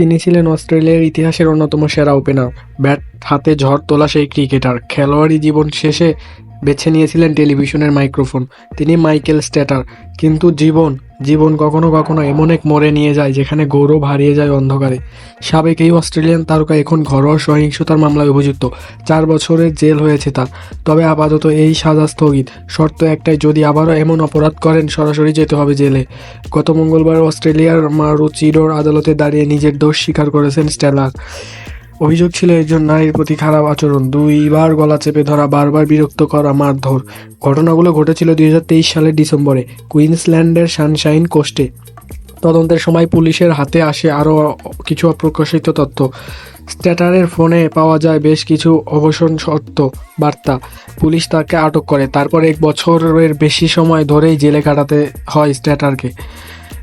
তিনি ছিলেন অস্ট্রেলিয়ার ইতিহাসের অন্যতম সেরা ওপেনার। ব্যাট, হাতে ঝড় তোলা সেই ক্রিকেটার। খেলোয়াড়ি জীবন শেষে বেছে নিয়েছিলেন টেলিভিশনের মাইক্রোফোন। তিনি মাইকেল স্ট্যাটার কিন্তু জীবন জীবন কখনো কখনো এমন এক মোড়ে নিয়ে যায় যেখানে গৌরব হারিয়ে যায় অন্ধকারে। সাবেক এই অস্ট্রেলিয়ান তারকা এখন ঘরোয়া সহিংসতার মামলায় অভিযুক্ত। চার বছরের জেল হয়েছে তার। তবে আপাতত এই সাজা স্থগিত। শর্ত একটাই, যদি আবারও এমন অপরাধ করেন, সরাসরি যেতে হবে জেলে। গত মঙ্গলবার অস্ট্রেলিয়ার মারুচিডোর আদালতে দাঁড়িয়ে নিজের দোষ স্বীকার করেছেন স্টেলার। অভিযোগ ছিল, একজন নারীর প্রতি খারাপ আচরণ। দুইবার গলা চেপে ধরা, বারবার বিরক্ত করা, মারধর। ঘটনাগুলো ঘটেছিল দুই হাজার তেইশ সালের ডিসেম্বরে, কুইন্সল্যান্ডের সানশাইন কোস্টে। তদন্তের সময় পুলিশের হাতে আসে আরও কিছু অপ্রকাশিত তথ্য। স্ট্যাটারের ফোনে পাওয়া যায় বেশ কিছু অবসর সত্য বার্তা। পুলিশ তাকে আটক করে। তারপর এক বছরের বেশি সময় ধরেই জেলে কাটাতে হয় স্ট্যাটারকে।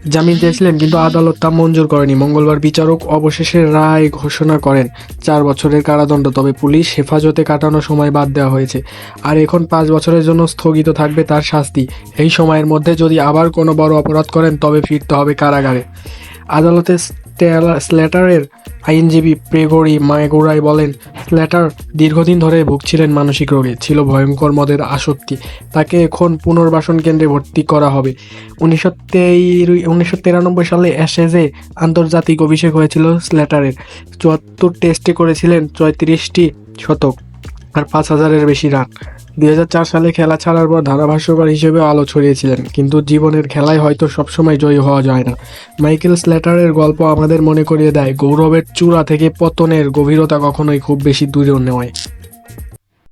জামিন চেয়েছিলেন, কিন্তু আদালত তা মঞ্জুর করেনি। মঙ্গলবার বিচারক অবশেষে রায় ঘোষণা করেন। চার বছরের কারাদণ্ড, তবে পুলিশ হেফাজতে কাটানো সময় বাদ দেওয়া হয়েছে। আর এখন পাঁচ বছরের জন্য স্থগিত থাকবে তার শাস্তি। এই সময়ের মধ্যে যদি আবার কোনো বড় অপরাধ করেন, তবে ফিরতে হবে কারাগারে। আদালতে স্ল্যাটারের আইনজীবী প্রেগরি মায়গোড়াই বলেন স্ল্যাটার দীর্ঘদিন ধরে ভুগছিলেন মানসিক রোগে, ছিল ভয়ঙ্কর মদের আসক্তি। তাকে এখন পুনর্বাসন কেন্দ্রে ভর্তি করা হবে। উনিশশো উনিশশো তিরানব্বই সালে অ্যাশেজে আন্তর্জাতিক অভিষেক হয়েছিল স্ল্যাটারের চুয়াত্তর টেস্টে করেছিলেন চৌত্রিশটি শতক, আর পাঁচ হাজারের বেশি রান। দুই হাজার চার সালে খেলা ছাড়ার পর ধারাভাষ্যকার হিসেবে আলো ছড়িয়েছিলেন, কিন্তু জীবনের খেলায় হয়তো সবসময় জয়ী হওয়া যায় না। মাইকেল স্ল্যাটারের গল্প আমাদের মনে করিয়ে দেয়, গৌরবের চূড়া থেকে পতনের গভীরতা কখনোই খুব বেশি দূরেও নয়।